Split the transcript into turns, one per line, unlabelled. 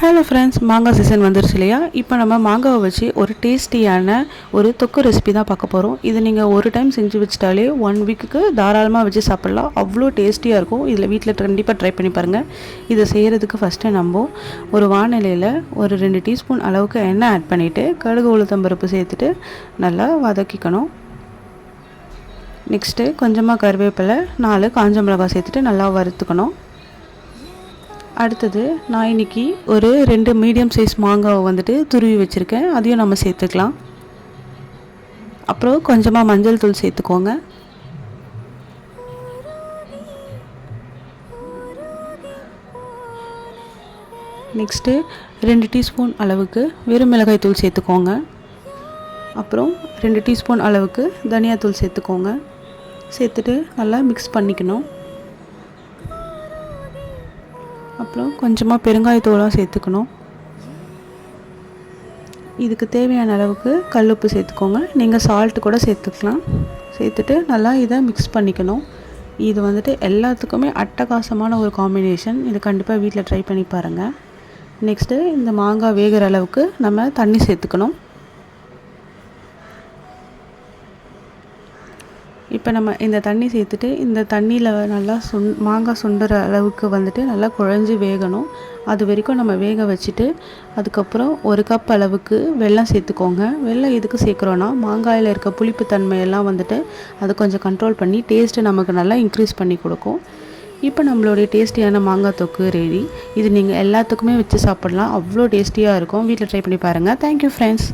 Hello friends மாங்காய் season வந்துருச்சு இல்லையா? இப்போ நம்ம மாங்காவை வச்சு ஒரு டேஸ்டியான ஒரு தொக்கு ரெசிபி தான் பார்க்க போகிறோம் இது நீங்கள் ஒரு டைம் செஞ்சு வச்சிட்டாலே ஒன் வீக்குக்கு தாராளமாக வச்சு சாப்பிட்லாம். அவ்வளோ டேஸ்டியாக இருக்கும். இதில் வீட்டில் கண்டிப்பாக ட்ரை பண்ணி பாருங்கள் இதை செய்கிறதுக்கு ஃபஸ்ட்டு நம்ம ஒரு வானிலையில் ஒரு ரெண்டு டீஸ்பூன் அளவுக்கு எண்ணெய் ஆட் பண்ணிவிட்டு கடுகு உளுத்தம்பருப்பு சேர்த்துட்டு நல்லா வதக்கிக்கணும். நெக்ஸ்ட்டு கொஞ்சமாக கருவேப்பிலை நாலு காஞ்ச மிளகாய் சேர்த்துட்டு நல்லா வறுத்துக்கணும். அடுத்தது நான் இன்றைக்கி ஒரு ரெண்டு மீடியம் சைஸ் மாங்காவை வந்துட்டு துருவி வச்சுருக்கேன். அதையும் நம்ம சேர்த்துக்கலாம். அப்புறம் கொஞ்சமாக மஞ்சள் தூள் சேர்த்துக்கோங்க. நெக்ஸ்ட்டு ரெண்டு டீஸ்பூன் அளவுக்கு வெறும் மிளகாய் தூள் சேர்த்துக்கோங்க. அப்புறம் ரெண்டு டீஸ்பூன் அளவுக்கு தனியாத்தூள் சேர்த்துக்கோங்க. சேர்த்துட்டு நல்லா மிக்ஸ் பண்ணிக்கணும். அப்புறம் கொஞ்சமாக பெருங்காயத்தூளாக சேர்த்துக்கணும். இதுக்கு தேவையான அளவுக்கு கல் உப்பு சேர்த்துக்கோங்க. நீங்கள் சால்ட்டு கூட சேர்த்துக்கலாம். சேர்த்துட்டு நல்லா இதை மிக்ஸ் பண்ணிக்கணும். இது வந்துட்டு எல்லாத்துக்குமே அட்டகாசமான ஒரு காம்பினேஷன் இது கண்டிப்பாக வீட்டில் ட்ரை பண்ணி பாருங்கள் நெக்ஸ்ட்டு இந்த மாங்காய் வேகிற அளவுக்கு நம்ம தண்ணி சேர்த்துக்கணும். இப்போ நம்ம இந்த தண்ணி சேர்த்துட்டு இந்த தண்ணியில் நல்லா சுண் மாங்காய் சுண்டுற அளவுக்கு வந்துட்டு நல்லா குழஞ்சி வேகணும். அது வரைக்கும் நம்ம வேக வச்சுட்டு அதுக்கப்புறம் ஒரு கப் அளவுக்கு வெல்லம் சேர்த்துக்கோங்க. வெல்லம் எதுக்கு சேர்க்குறோன்னா மாங்காயில் இருக்க புளிப்பு தன்மையெல்லாம் வந்துட்டு அது கொஞ்சம் கண்ட்ரோல் பண்ணி டேஸ்ட்டு நமக்கு நல்லா இன்க்ரீஸ் பண்ணி கொடுக்கும். இப்போ நம்மளுடைய டேஸ்டியான மாங்காய் தொக்கு ரெடி இது நீங்கள் எல்லாத்துக்குமே வச்சு சாப்பிட்லாம். அவ்வளோ டேஸ்டியாக இருக்கும். வீட்டில் ட்ரை பண்ணி பாருங்கள் தேங்க்யூ ஃப்ரெண்ட்ஸ்